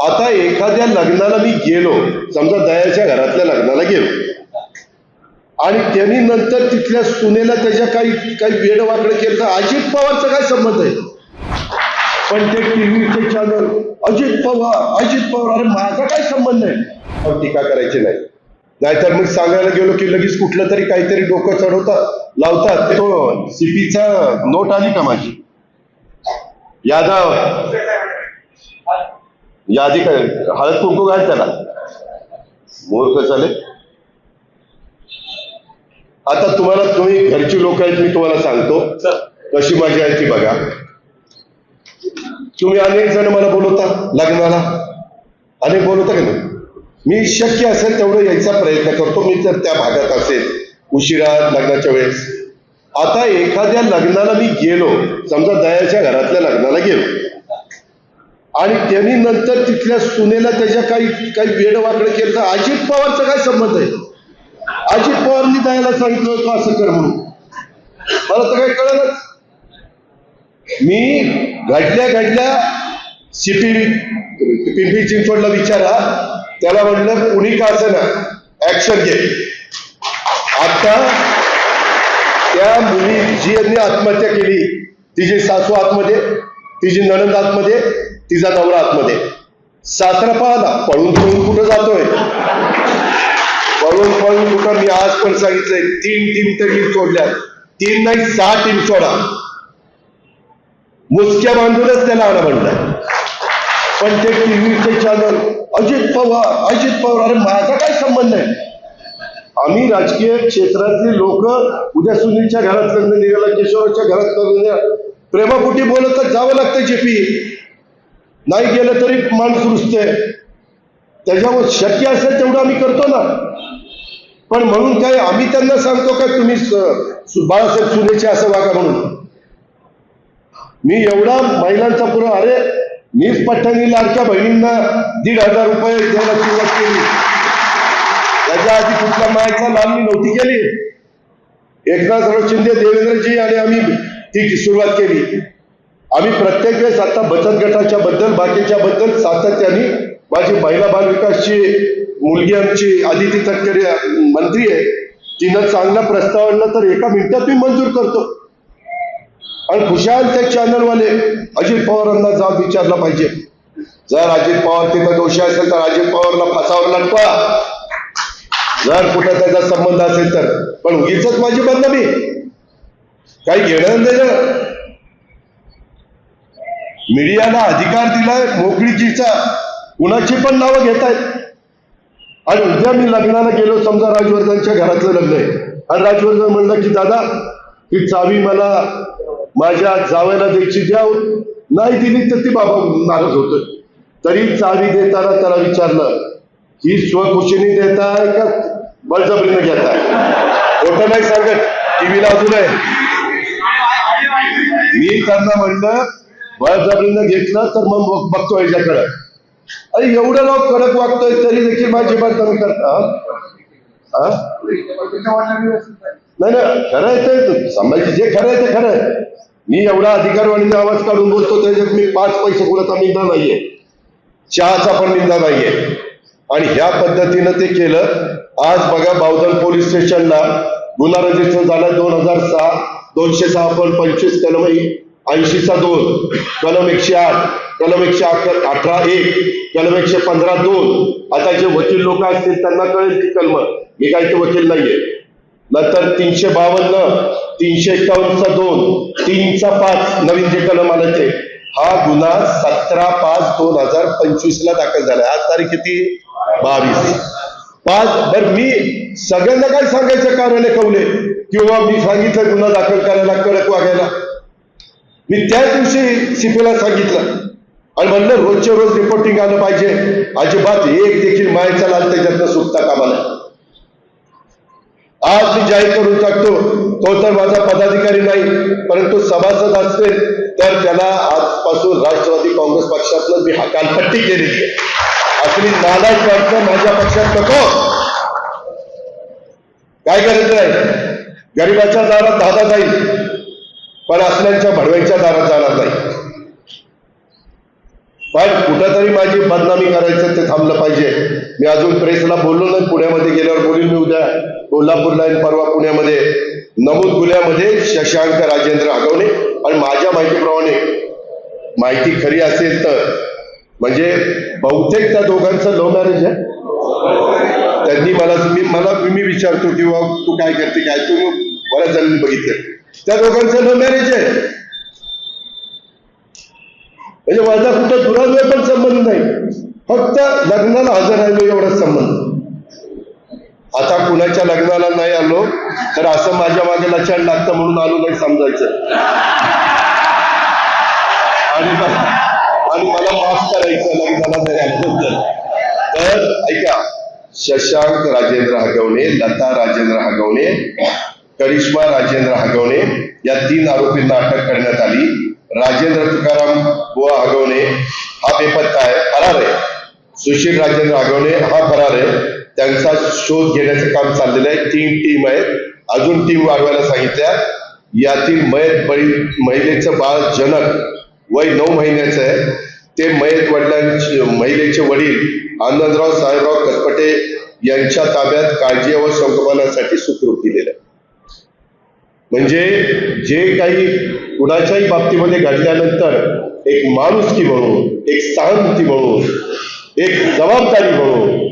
आता एखाद्या लग्नाला मी गेलो समजा दयाच्या घरातल्या लग्नाला गेलो. आणि त्यांनी नंतर तिथल्या सुनेला त्याच्या काही काही वेड वाकडं केलं तर अजित पवारचा काय संबंध आहे? पण ते टीव्हीचे चॅनल अजित पवार अजित पवार अरे माझा काय संबंध आहे? अहो, टीका करायची नाही. नाहीतर मग सांगायला गेलो की लगेच कुठलं तरी काहीतरी डोकं चढवतात लावतात. तो सीपीचा नोट आली का माझी? यादव. यादी काय हळद कुंकू घाल त्याला मूर्ख चालेल आता तुम्हाला तुम्ही घरची लोक आहेत मी तुम्हाला सांगतो. कशी मजा आहे ती बघा. तुम्ही अनेक जण मला बोलवता लग्नाला. अनेक बोलवता का नाही मी शक्य असेल तेवढं यायचा प्रयत्न करतो. मी जर त्या भागात असेल उशिरा लग्नाच्या वेळेस. आता एखाद्या लग्नाला मी गेलो. समजा दयाच्या घरातल्या लग्नाला गेलो. आणि त्यांनी नंतर तिथल्या सुनेला त्याच्या काही काही वेडवाकडं केलं तर अजित पवारचा काय संबंध आहे? अजित पवारनी द्यायला सांगितलं होतं असं कर म्हणून. मला तर काही कळलंच. मी घडल्या घडल्या सीपी पिंपरी चिंचवडला विचारा. त्याला म्हटलं कुणी का असं ना ऍक्शन घे. आता त्या मुली जी यांनी आत्महत्या केली तिची सासू आतमध्ये तिची नणंद आतमध्ये तिचा नवरा आतमध्ये. सासरा पाहला पळून पळून कुठं जातोय? पळून पळून कुठं मी आज पण सांगितलंय तीन टीम तरी सोडल्या तीन नाही सहा टीम सोडा. मुसक्या बांधूनच त्याला आणा म्हणलाय पण ते टीव्हीचे चॅनल अजित पवार अजित पवार अरे माझा काय संबंध आहे? आम्ही राजकीय क्षेत्रातली लोक उद्या सुनीलच्या घरात लग्न निघाला किशोराच्या घरात लग्न निघाला. प्रेमापुटी बोलत तर जावं लागतं जेपी. नाही गेलं तरी माणूस रुसते त्याच्यावर शक्य असेल तेवढं आम्ही करतो ना. पण म्हणून काय आम्ही त्यांना सांगतो का तुम्ही स- बाळासाहेब सुनेचे असं वागा म्हणून. मी एवढा महिलांचा पुरा अरे मीच पठ्ठाणी लाडक्या बहिणींना दीड हजार रुपये द्यायला सुरुवात केली. त्याच्या आधी कुठल्या मायाचा लाभ मी नव्हती केली. एकनाथराव शिंदे देवेंद्रजी आणि आम्ही ती सुरुवात केली. आम्ही प्रत्येक वेळेस आता बचत गटाच्या बद्दल बाकीच्या बद्दल सातत्याने माझी महिला बालविकासची मुलगी आमची आदिती तटकरे मंत्री आहे. तिनं चांगला प्रस्ताव आणला तर एका मिनिटात मी मंजूर करतो. आणि खुशाल त्या चॅनलवाले अजित पवारांना जाब विचारला पाहिजे. जर अजित पवार तिथं दोषी असेल तर अजित पवारला फासावर लटवा जर कुठं त्याचा संबंध असेल तर. पण उगीच माझी बदनामी. काही घेणं देणं मीडियाला अधिकार दिलाय मोकळीकीचा कुणाची पण नावं घेत आहेत आणि उद्या मी लग्नाला गेलो समजा राजवर्धनच्या घरातलं लग्न आहे. आणि राजवर्धन म्हणलं की दादा ही चावी मला माझ्या जावयाला द्यायची द्या. नाही दिली तर ती बाबा नाराज होत. तरी चावी देताना त्याला विचारलं ही स्वखुशीने देताय का बळजबरीने घेताय? खोटं नाही सांगत. टीव्हीला अजून आहे. मी त्यांना म्हणलं बळजबरीनं घेतलं तर मग बघ- बघतो याच्याकडे. अरे एवढं लोक कडक वागतोय तरी देखील माझी बदनामी करता हा? नाही ना खरं आहे ते. संभाजी जे खरं आहे ते खरं आहे. मी एवढा अधिकारवाणीने आवाज काढून बोलतो त्याच्यात मी पाच पैसे कुणाचा निंदा नाहीये. चहाचा पण निंदा नाहीये. आणि ह्या पद्धतीनं ते केलं. आज बघा बावधन पोलीस स्टेशनला गुन्हा रजिस्टर झाला दोन हजार सहा दोनशे सहा पण पंचवीस कलम ऐंशीचा दोन कलम एकशे आठ कलम एकशे अठरा एक कलम एकशे पंधरा दोन. आता जे वकील लोक असतील त्यांना कळेल ती कलम. मी काही ते वकील नाहीये. नंतर तीनशे बावन्न तीनशे एकावन्नचा दोन तीनचा पाच नवीन जे कलम आलं ते. हा गुन्हा सतरा पाच दोन हजार पंचवीस ला दाखल झालाय आज तारीख किती? बावीस. पाच बर मी सगळ्यांना काय सांगायचं कारण कवले किंवा मी सांगितलं गुन्हा दाखल करायला कडक वागायला? मी त्याच दिवशी सीपीला सांगितलं. आणि म्हणलं रोजच्या रोज रिपोर्टिंग आलं पाहिजे. अजिबात एक देखील मायचा लाल त्याच्यातनं सुटता कामा नाही आज मी जाहीर करून टाकतो तो तर माझा पदाधिकारी नाही परंतु सभासद असते तर त्याला आजपासून राष्ट्रवादी काँग्रेस पक्षातलं मी हकालपट्टी केलेली आहे. असली नालायक माणसं माझ्या पक्षात नको. काय करायचं आहे? गरिबाच्या दारात दादा जाईल. पण असल्यांच्या भडव्यांच्या दारात जाणार नाही. पण कुठंतरी माझी बदनामी करायचं ते थांबलं पाहिजे. मी अजून प्रेसला बोललो नाही पुण्यामध्ये गेल्यावर बोलीन मी उद्या. कोल्हापूरला परवा पुण्यामध्ये. नमूद गुन्ह्यामध्ये शशांक राजेंद्र आगवणे. आणि माझ्या माहितीप्रमाणे माहिती खरी असेल तर म्हणजे बहुतेक त्या दोघांचं लव्ह मॅरेज आहे. त्यांनी मला मी मला मी विचारतो किंवा तू काय करते काय तू? बऱ्याच जणांनी बघितलं. त्या दोघांचं लव्ह मॅरेज आहे. म्हणजे माझा कुठं दुरावे पण संबंध नाही. फक्त लग्नाला हजर राहिलो एवढाच संबंध. आता कुणाच्या लग्नाला नाही आलो तर असं माझ्या मागे लक्षात लागतं म्हणून आलो नाही समजायचं. आणि मला आणि मला माफ करायचं लग्नाला नाही आल्याबद्दल तर ऐका शशांक राजेंद्र हगवणे लता राजेंद्र हगवणे करिश्मा राजेंद्र हगवणे या तीन आरोपींना अटक करण्यात आली. राजेंद्र तुकाराम बुवा हगवणे हा बेपत्ता आहे फरार आहे. सुशील राजेंद्र हगवणे हा फरार आहे. त्यांचा शोध घेण्याचं काम चाललेलं आहे. तीन टीम आहेत. अजून टीम वाढवायला सांगितल्या. यातील मयत बळी महिलेचं बाळ जनक वय नऊ महिन्याचं आहे. ते मयत वडिलांचे महिलेचे वडील आनंदराव साहेबराव कसपटे यांच्या ताब्यात काळजी व संगोपनासाठी सुखरूप दिलेलं आहे. म्हणजे जे काही कुणाच्याही बाबतीमध्ये घडल्यानंतर एक माणुसकी म्हणून एक सहानुभूती म्हणून एक जबाबदारी म्हणून